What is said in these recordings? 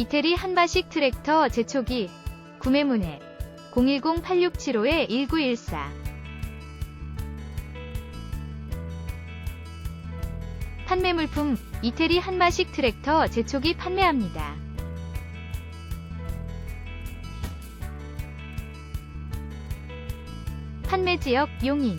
이태리 한마식 트랙터 제초기 구매 문의 010-8675-1914 판매 물품 이태리 한마식 트랙터 제초기 판매합니다. 판매 지역 용인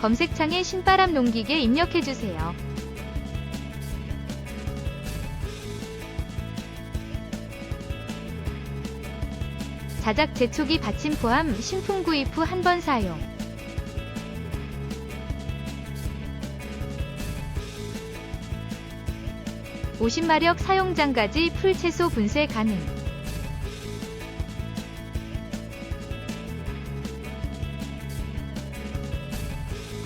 검색창에 신바람 농기계 입력해주세요. 자작 재초기 받침 포함 신품 구입 후 한 번 사용. (50마력) 사용장까지 풀 채소 분쇄 가능.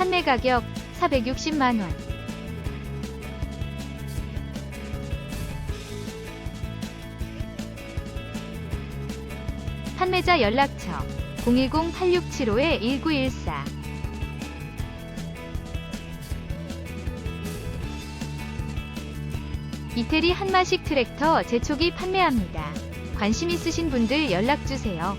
판매 가격 460만원. 판매자 연락처 010-8675-1914 이태리 한마식 트랙터 제초기 판매합니다. 관심 있으신 분들 연락주세요.